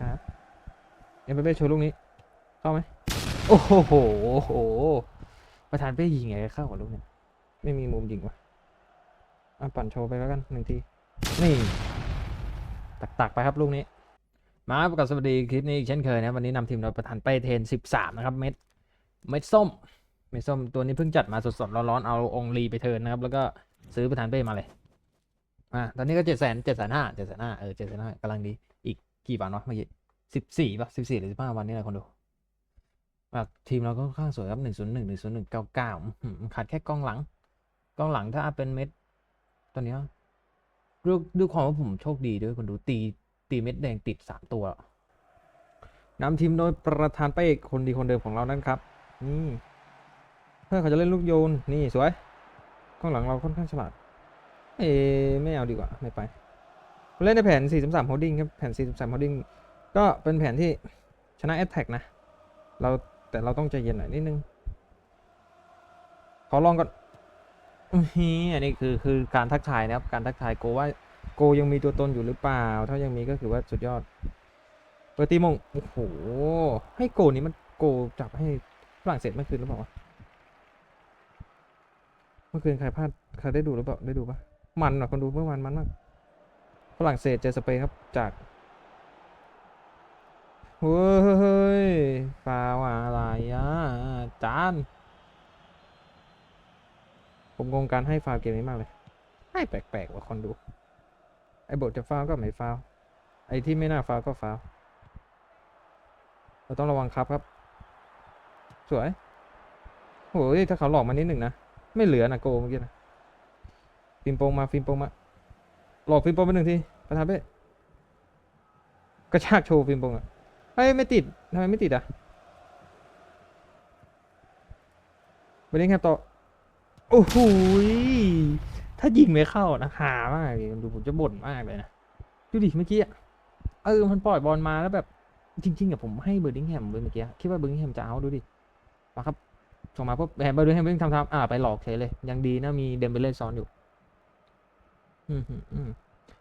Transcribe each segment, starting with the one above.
ครับเอ็มเป้โชว์ลูกนี้ เข้าไหมโอ้โหโอ้โหประธานเป้ยิงไงเข้ากับลูกเนี่ยไม่มีมุมยิงว่ะอะปั่นโชว์ไปแล้วกันหนึ่งทีนี่ตักๆไปครับลูกนี้ มาครับกับสวัสดีคลิปนี้อีกเช่นเคยนะวันนี้นำทีมโดยประธานเป้เทน 13 นะครับ เม็ดเม็ดส้ม เม็ดส้มตัวนี้เพิ่งจัดมาสดๆร้อนๆเอาองลีไปเทินนะครับ แล้วก็ซื้อประธานเป้มาเลยอ่าตอนนี้ก็เจ็ดแสนเจ็ดแสนห้าเจ็ดแสนห้าเออเจ็ดแสนห้ากำลังดีอีก กี่วันวะเมื่อกี้สิบสี่ป่ะสิบสี่หรือสิบห้าวันนี่แหละคนดูแบบทีมเราก็ค่อนข้างสวยครับหนึ่งศูนย์หนึ่งหนึ่งศูนย์หนึ่งเก้าเก้าขาดแค่กล้องหลังกล้องหลังถ้าเป็นเม็ดตอนนี้ยดูดูความว่าผมโชคดีด้วยคนดูตีตีเม็ดแดงติดสามตัวนำทีมโดยประธานเป้คนดีคนเดิมของเรานั่นครับนี่เพื่อนเขาจะเล่นลูกโยนนี่สวยกล้องหลังเราค่อนข้างฉลาดเอไม่เอาดีกว่าไม่ไป ผมเล่นในแผน4 3 3 holding ครับ แผน4 3 3 holding ก็เป็นแผนที่ชนะ attack นะ เราแต่เราต้องใจเย็นหน่อยนิดนึง ขอลองก่อนอันนี้คือคือการทักทายนะครับ การทักทายโกว่าโกยังมีตัวตนอยู่หรือเปล่า ถ้ายังมีก็คือว่าสุดยอด เปิดตีมง โอ้โห ให้โกนี้มันโกจับให้ฝรั่งเศสเมื่อคืนหรือเปล่าเมื่อคืนใครพลาดใครได้ดูหรือเปล่า ได้ดูปะมันอะคนดูเมื่อวานมันมาก ฝรั่งเศสเจอสเปนครับจากเฮ้ยฟาวอะไรอะจาน ผมงงการให้ฟาวเกมนี้มากเลย ให้แปลกๆว่าคนดู ไอ้บทจะฟาวก็ไม่ฟาว ไอ้ที่ไม่น่าฟาวก็ฟาว เราต้องระวังครับครับ สวยโอ้ยถ้าเขาหลอกมานิดหนึ่งนะ ไม่เหลือนะโกเมื่อกี้นะฟิมโปงมาฟิมโปงมา หลอกฟิล์มโปงไปหนึ่งทีประธานเป้กระชากโชว์ฟิล์มโปงอะเฮ้ยไม่ติดทำไมไม่ติดอะไปเล่นแคปต่อโอ้โหถ้ายิงไม่เข้านะหามากดูผมจะบ่นมากเลยนะดูดิเมื่อกี้อะเออมันปล่อยบอลมาแล้วแบบจริงๆอะผมให้เบอร์ดิงแฮมเลยเมื่อกี้คิดว่าเบอร์ดิงแฮมจะเอาดูดิมาครับส่งมาปุ๊บแฮมเบอร์ดิงแฮมวิ่งทำทำอ่าไปหลอกเฉยเลย ยังดีนะมีเดมเบเล่ซ้อนอยู่ อืมอืมอืม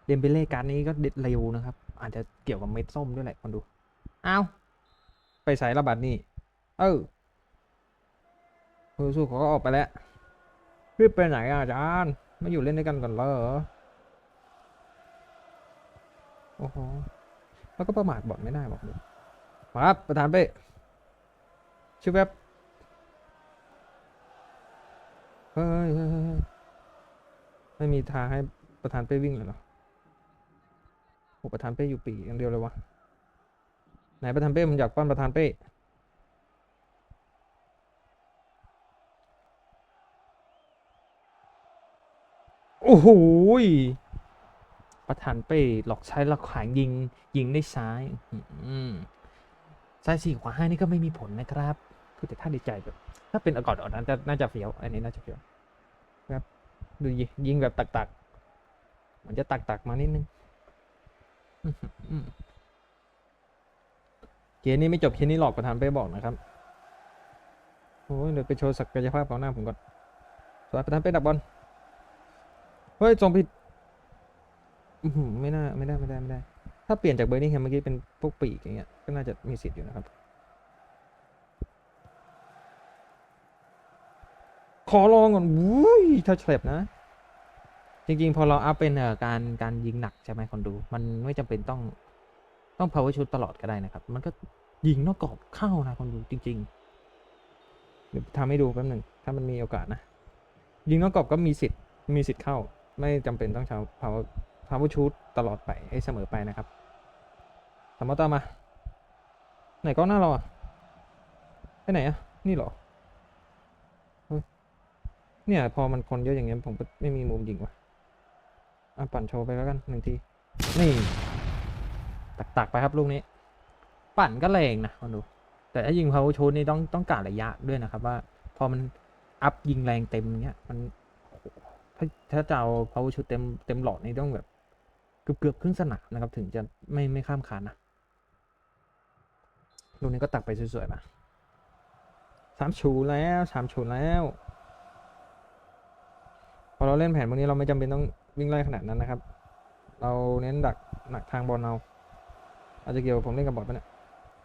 เดมเบเล่การดนี้ก็เด็ดเร็วนะครับ อาจจะเกี่ยวกับเม็ดส้มด้วยแหละคนดูอ้าวไปใส่ระบาดนี่ เออเออสู้เขาก็ออกไปแล้วรีบไปไหนอะอาจารย์ ไม่อยู่เล่นด้วยกันก่อนเหรอ โอ้โห แล้วก็ประมาทบอดไม่ได้บอกเลยมาครับ ประธานเป้ชื่อแวบเฮ้ยเฮ้ยเฮ้ยเฮ้ยไม่มีทางให้ ประธานเป้วิ่งเลยเหรอโอประธานเป้อยู่ปีกอย่างเดียวเลยวะ ไหนประธานเป้ผมอยากป้อนประธานเป้โอ้โหยประธานเป้หลอกใช้หลอกขายยิงยิงได้ซ้ายซ้ายสี่ขวาห้านี่ก็ไม่มีผลนะครับพูดแต่ท่าดีใจแบบ ถ้าเป็นอากอดอ่อดนั้นจะน่าจะเฟี้ยว อันนี้น่าจะเฟี้ยว ครับ ดูยิงแบบตัก มือนจะตักๆมานิดนึงเกมนี้ไม่จบเกมนี้หลอกประธานเป้บอกนะครับโอ้ยเดี๋ยวไปโชว์ศักยภาพของหน้าผมก่อนสวยประธานเป้ดับบอลเฮ้ยส่งผิดไม่น่าไม่ได้ไม่ได้ไม่ได้ ถ้าเปลี่ยนจากเบอร์นี่แฮมเมื่อกี้เป็นพวกปีกอย่างเงี้ยก็น่าจะมีสิทธิ์อยู่นะครับ ขอลองก่อนวุ้ยถ้าเฉลบนะ จริง ๆ พอเราอัพเป็นเอ่อการการยิงหนักใช่ไหมคนดู มันไม่จำเป็นต้องต้อง power shoot ตลอดก็ได้นะครับ มันก็ยิงนอกกรอบเข้านะคนดูจริง ๆ เดี๋ยวทำให้ดูแป๊บหนึ่งถ้ามันมีโอกาสนะ ยิงนอกกรอบก็มีสิทธิ์มีสิทธิ์เข้า ไม่จำเป็นต้องใช้ power power shoot ตลอดไปให้เสมอไปนะครับสามารถตามมา ไหนก็หน้าเราอะไปไหนอะนี่เหรอเนี่ย พอมันคนเยอะอย่างเงี้ยผมก็ไม่มีมุมยิงว่ะ อะปั่นโชว์ไปแล้วกันหนึ่งที นี่ ตักๆไปครับลูกนี้ ปั่นก็แรงนะมาดู แต่ถ้ายิงพาวเวอร์ชูนี่ต้องต้องการระยะด้วยนะครับว่า พอมันอัพยิงแรงเต็มเงี้ย มันถ้าถ้าจะเอาพาวเวอร์ชูเต็มเต็มหลอดนี่ต้องแบบเกือบเกือบครึ่งสนามนะครับ ถึงจะไม่ไม่ข้ามคานนะลูกนี้ก็ตักไปสวยๆมาสามชูแล้วสามชูแล้ว พอเราเล่นแผนพวกนี้เราไม่จำเป็นต้อง วิ่งไล่ขนาดนั้นนะครับ เราเน้นดักหนักทางบอลเอาอาจจะเกี่ยวกับผมเล่นกับบอทปเนี่ย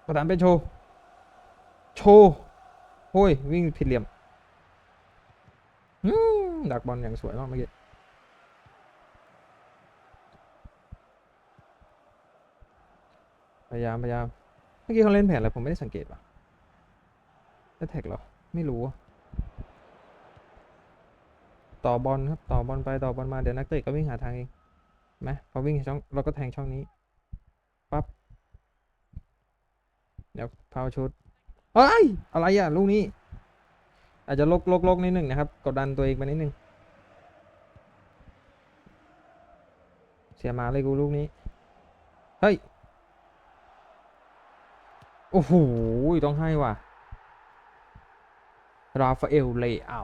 ประธานเป็นโชว์โชว์โอ้ยวิ่งผิดเหลี่ยมดักบอลอย่างสวยมากเมื่อกี้พยายามพยายามเมื่อกี้เขาเล่นแผนอะไรผมไม่ได้สังเกตว่ะได้แท็กเหรอ ไม่รู้อะ ต่อบอลครับต่อบอลไปต่อบอลมาเดี๋ยวนักเตะก็วิ่งหาทางเองไหมพอวิ่งช่องเราก็แทงช่องนี้ปั๊บเดี๋ยวพาวชุดเฮ้ยอะไรอะลูกนี้ อาจจะลกลกลกนิดหนึ่งนะครับ กดดันตัวเองไปนิดหนึ่งเสียมาเลยกูลูกนี้ เฮ้ย โอ้โหต้องให้ว่ะ ราฟาเอลเลอา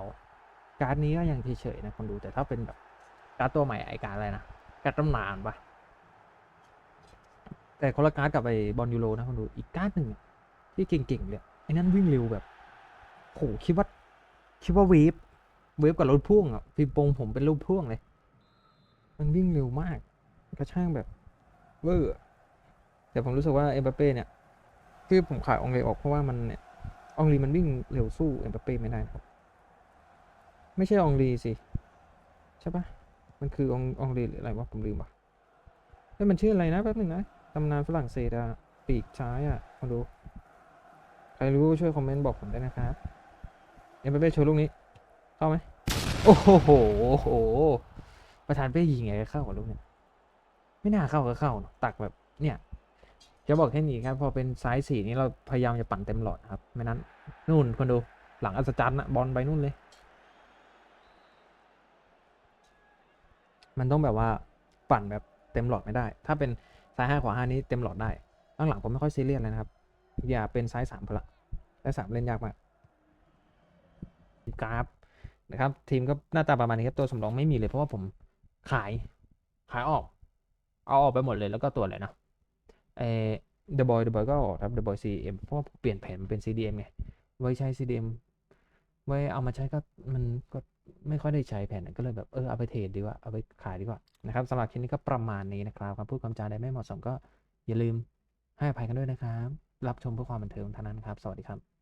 การ์ดนี้ก็ยังเฉยๆนะคนดูแต่ถ้าเป็นแบบการ์ดตัวใหม่ไอการ์ดอะไรนะการ์ดตำนานปะแต่คนละการ์ดกับไอบอลยูโรนะคนดูอีกการ์ดหนึ่งที่เก่งๆเลยไอ้นั่นวิ่งเร็วแบบโหคิดว่าคิดว่าเวฟเวฟกับรถพ่วงอะฟีโปงผมเป็นรถพ่วงเลย มันวิ่งเร็วมากกระช่างแบบเวอร์แต่ผมรู้สึกว่าเอ็มบัปเป้เนี่ย คือผมขายองเลออกเพราะว่ามันเนี่ยอองลีมันวิ่งเร็วสู้เอ็มบัปเป้ไม่ได้ครับ ไม่ใช่องลีสิใช่ปะมันคือององลีหรืออะไรวะผมลืมว่ะเฮ้ยมันชื่ออะไรนะแป๊บหนึงนะตำนานฝรั่งเศสอะปีกซ้ายอะมาดูใครรู้ช่วยคอมเมนต์บอกผมได้นะครับเอ็มบัปเป้โชว์ลูกนี้เข้าไหมโอ้โหโอ้โหประธานเป้ยิงไงเข้ากับลูกเนี่ยไม่น่าเข้าก็เข้าเนอะตักแบบเนี่ยจะบอกแค่นี้ครับพอเป็นไซส์สี่นี้เราพยายามจะปั่นเต็มหลอดครับไม่นั้นนู่นคนดูหลังอัศจรรย์นะบอลไปนู่นเลย มันต้องแบบว่าปั่นแบบเต็มหลอดไม่ได้ ถ้าเป็นซ้ายห้าขวาห้านี้เต็มหลอดได้ข้างหลังผมไม่ค่อยซีเรียสเลยนะครับ อย่าเป็นซ้ายสามพละซ้ายสามเล่นยากมากกราฟนะครับ ทีมก็หน้าตาประมาณนี้ครับตัวสำรองไม่มีเลยเพราะว่าผมขายขายออก เอาออกไปหมดเลยแล้วก็ตัวอะไรนะเอเดอะบอยเดอะบอยก็ออกครับเดอะบอยซีเอ็มเพราะว่าเปลี่ยนแผนมาเป็น CDM ไงไว้ใช้ CDM ไว้เอามาใช้ก็มันก็ไม่ค่อยได้ใช้แผนนั้นก็เลยแบบเออเอาไปเทรดดีกว่าเอาไปขายดีกว่านะครับสำหรับคลิปนี้ก็ประมาณนี้นะครับคำพูดคำจาใดไม่เหมาะสมก็อย่าลืมให้อภัยกันด้วยนะครับ รับชมเพื่อความบันเทิงเท่านั้นครับ สวัสดีครับ